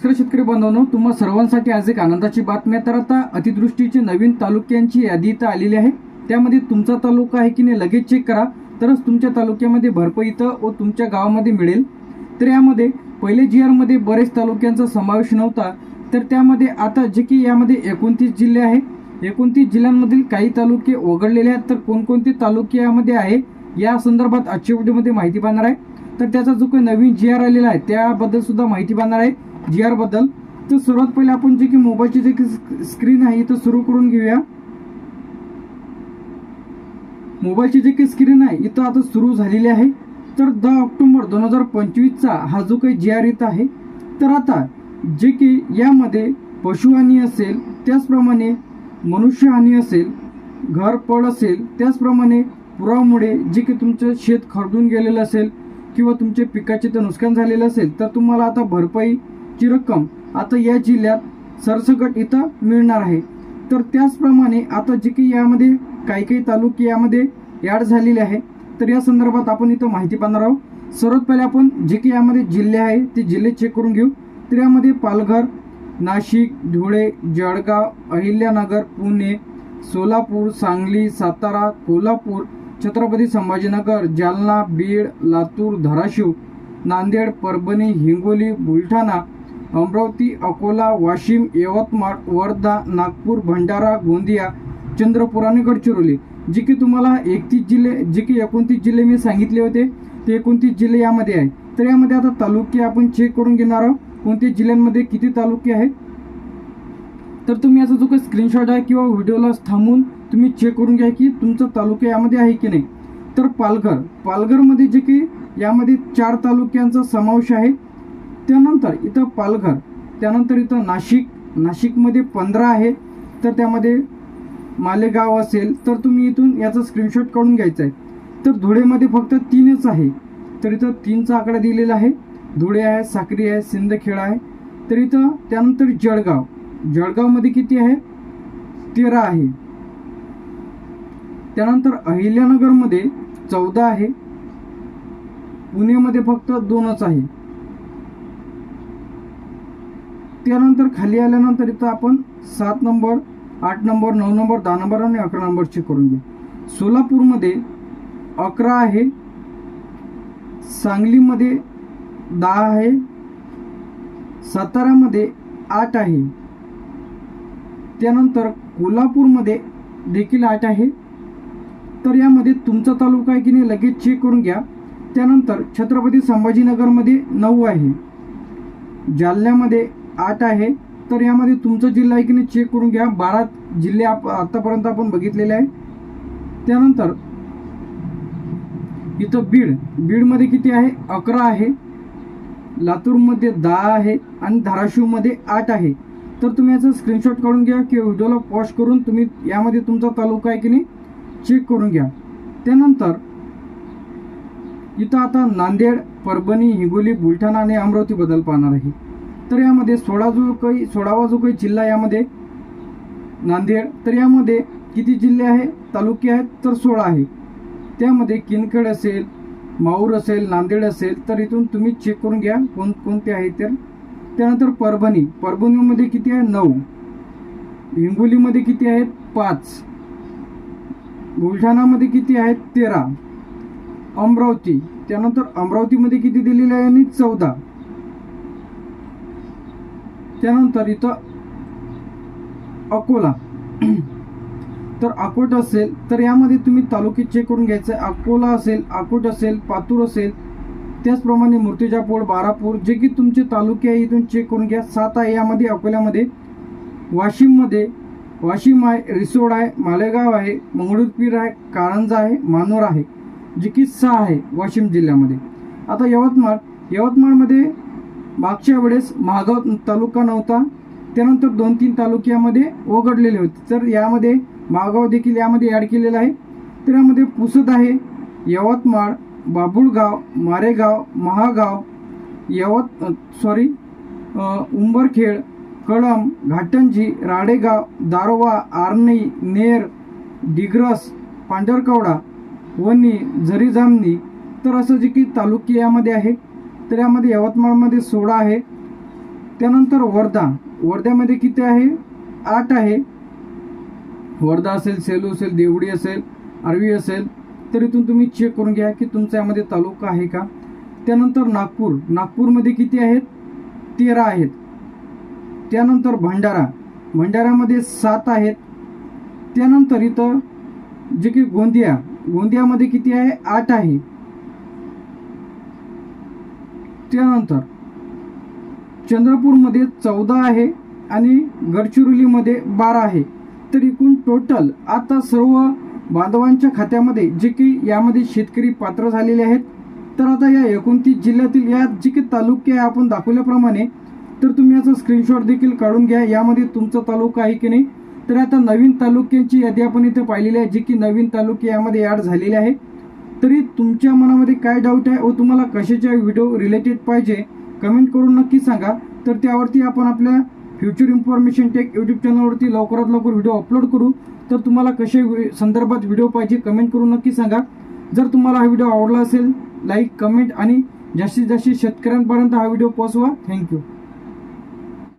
नमस्कार शेतकरी बांधवांनो तुम्हा सर्वांसाठी आज एक आनंदाची बातमी आहे. तर आता अतिदृष्टीचे नवीन तालुक्यांची यादी इथं आलेली आहे. त्यामध्ये तुमचा तालुका आहे की नाही लगेच चेक करा. तरच तुमच्या तालुक्यामध्ये भरपाई इथं व तुमच्या गावामध्ये मिळेल. तर यामध्ये पहिले जी आरमध्ये बरेच तालुक्यांचा समावेश नव्हता. तर त्यामध्ये आता जे की यामध्ये एकोणतीस जिल्हे आहे. एकोणतीस जिल्ह्यांमधील काही तालुके वगळलेले आहेत. तर कोणकोणते तालुके यामध्ये आहे या संदर्भात आजच्या व्हिडिओमध्ये माहिती पाहणार आहे. तर त्याचा जो काही नवीन जी आर आलेला आहे त्याबद्दल सुद्धा माहिती पाहणार आहे. जी आरबद्दल. तर सर्वात पहिले आपण जे की मोबाईलची जे की स्क्रीन आहे इथं सुरू करून घेऊया. मोबाईलची जे काही स्क्रीन आहे इथं आता सुरू झालेली आहे. तर दहा ऑक्टोबर दोन हजार पंचवीसचा हा जो काही जी आर इथं आहे तर आता जे की यामध्ये पशुहानी असेल त्याचप्रमाणे मनुष्यहानी असेल घरपड असेल त्याचप्रमाणे पुरामुळे जे की तुमचं शेत खरडून गेलेलं असेल किंवा तुमचे पिकाचे तर नुकसान झालेलं असेल तर तुम्हाला आता भरपाई ची रक्कम आता या जिल्ह्यात सरसकट इथं मिळणार आहे. तर त्याचप्रमाणे आता जे काही यामध्ये काही काही तालुके यामध्ये ॲड झालेले आहे. तर या संदर्भात आपण इथं माहिती पाहणार आहोत. सर्वात पहिले आपण जे काही यामध्ये जिल्हे आहे ते जिल्हे चेक करून घेऊ. तर यामध्ये पालघर नाशिक धुळे जळगाव अहिल्यानगर पुणे सोलापूर सांगली सातारा कोल्हापूर छत्रपती संभाजीनगर जालना बीड लातूर धाराशिव नांदेड परभणी हिंगोली बुलढाणा अमरावती अकोला वाशिम यवतमाळ वर्धा नागपूर भंडारा गोंदिया चंद्रपूर आणि गडचिरोली जे की तुम्हाला एकतीस जिल्हे जे की एकोणतीस जिल्हे मी सांगितले होते ते एकोणतीस जिल्हे यामध्ये आहे. तर यामध्ये आता तालुके आपण चेक करून घेणार आहोत कोणत्या जिल्ह्यांमध्ये किती तालुके आहेत तर तुम्ही याचा जो काही स्क्रीनशॉट आहे किंवा व्हिडिओला थांबून तुम्ही चेक करून घ्या की तुमचा तालुका यामध्ये आहे की नाही. तर पालघर पालघरमध्ये जे की यामध्ये चार तालुक्यांचा समावेश आहे. त्यानंतर इथं पालघर त्यानंतर इथं नाशिक नाशिकमध्ये पंधरा आहे. तर त्यामध्ये मालेगाव असेल तर तुम्ही इथून याचा स्क्रीनशॉट काढून घ्यायचा आहे. तर धुळेमध्ये फक्त तीनच आहे. तर इथं तीनचा आकडा दिलेला आहे. धुळे आहे साक्री आहे सिंदखेड आहे. तर इथं त्यानंतर जळगाव. जळगावमध्ये किती आहे? तेरा आहे. त्यानंतर अहिल्यानगरमध्ये चौदा आहे. पुणेमध्ये फक्त दोनच आहे. त्यानंतर खाली आल्यानंतर इथं आपण सात नंबर आठ नंबर नऊ नंबर दहा नंबर आणि अकरा नंबर चेक करून घ्या सोलापूरमध्ये अकरा आहे सांगलीमध्ये दहा आहे सातारामध्ये आठ आहे. त्यानंतर कोल्हापूरमध्ये देखील आठ आहे. तर यामध्ये तुमचा तालुका आहे की नाही लगेच चेक करून घ्या. त्यानंतर छत्रपती संभाजीनगरमध्ये नऊ आहे. जालन्यामध्ये आठ आहे. तर यामध्ये तुमचा जिल्हा आहे की नाही चेक करून घ्या. बारा जिल्हे आप आत्तापर्यंत आपण बघितलेले आहे. त्यानंतर इथं बीड. बीडमध्ये किती आहे? अकरा आहे. लातूरमध्ये दहा आहे आणि धाराशिवमध्ये आठ आहे. तर तुम्ही याचा स्क्रीनशॉट काढून घ्या किंवा व्हिडिओला पॉज करून तुम्ही यामध्ये तुमचा तालुका आहे की नाही चेक करून घ्या. त्यानंतर इथं आता नांदेड परभणी हिंगोली बुलढाणा आणि अमरावती बदल पाहणार आहे. तर यामध्ये सोळा जो काही सोळावा जो काही जिल्हा यामध्ये नांदेड तर यामध्ये किती जिल्हे आहे? तालुके आहेत तर सोळा आहे. त्यामध्ये किनकड असेल माऊर असेल नांदेड असेल तर इथून तुम्ही चेक करून घ्या कोण कोणते आहे तर. त्यानंतर परभणी परभणीमध्ये किती आहे? नऊ. हिंगोलीमध्ये किती आहेत? पाच. बुलढाणामध्ये किती आहेत? तेरा. अमरावती. त्यानंतर अमरावतीमध्ये किती दिलेले आहे? आणि चौदा. त्यानंतर इथं अकोला. तर अकोट असेल तर यामध्ये तुम्ही तालुके चेक करून घ्यायचं आहे. अकोला असेल अकोट असेल पातूर असेल त्याचप्रमाणे मूर्तिजापूर बारापूर जे की तुमचे तालुके आहे इथून चेक करून घ्या. सात आहे यामध्ये अकोल्यामध्ये. वाशिममध्ये वाशिम आहे रिसोड आहे मालेगाव आहे मंगळूरपीर आहे कारंजा आहे मानोर आहे जे की सहा आहे वाशिम जिल्ह्यामध्ये. आता यवतमाळ यवतमाळमध्ये मागच्या वेळेस महागाव तालुका नव्हता. त्यानंतर दोन तीन तालुक्यामध्ये ओघडलेले होते. तर यामध्ये महागाव देखील यामध्ये ॲड केलेलं आहे. तर यामध्ये पुसद आहे यवतमाळ बाबुळगाव मारेगाव महागाव यवत सॉरी उंबरखेड कळम घाटंजी राडेगाव दारोवा आर्णी नेर डिग्रस पांढरकवडा वणी झरी जामणी तर असं जे की तालुके यामध्ये आहे. तर यामध्ये यवतमाळमध्ये सोळा आहे. त्यानंतर वर्धा. वर्ध्यामध्ये किती आहे? आठ आहे. वर्धा असेल सेलू असेल देवडी असेल आरवी असेल तर इथून तुम्ही चेक करून घ्या की तुमच्या यामध्ये तालुका आहे का? त्यानंतर नागपूर. नागपूरमध्ये किती आहेत? तेरा आहेत. त्यानंतर भंडारा. भंडाऱ्यामध्ये सात आहेत. त्यानंतर इथं जे की गोंदिया. गोंदियामध्ये किती आहे? आठ आहे. त्यानंतर चंद्रपूरमध्ये चौदा आहे आणि गडचिरोलीमध्ये बारा आहे. तर एकूण टोटल आता सर्व बांधवांच्या खात्यामध्ये जे की यामध्ये शेतकरी पात्र झालेले आहेत. तर आता या एकोणतीस जिल्ह्यातील या जे काही तालुके आहे आपण दाखवल्याप्रमाणे तर तुम्ही याचा स्क्रीनशॉट देखील काढून घ्या. यामध्ये तुमचा तालुका आहे की नाही? तर आता नवीन तालुक्यांची यादी आपण इथे पाहिलेली आहे जी की नवीन तालुके यामध्ये ॲड झालेले आहे. तरी तुमच्या मनामध्ये काय डाऊट आहे व तुम्हाला कशाच्या व्हिडिओ रिलेटेड पाहिजे कमेंट करून नक्की सांगा. तर त्यावरती आपण आपल्या फ्युचर इन्फॉर्मेशन टेक यूट्यूब चॅनलवरती लवकरात लवकर व्हिडिओ अपलोड करू. तर तुम्हाला कसे संदर्भात व्हिडिओ पाहिजे कमेंट करून नक्की सांगा. जर तुम्हाला हा व्हिडिओ आवडला असेल लाईक कमेंट आणि जास्तीत जास्त शेतकऱ्यांपर्यंत हा व्हिडिओ पोहोचवा. थँक्यू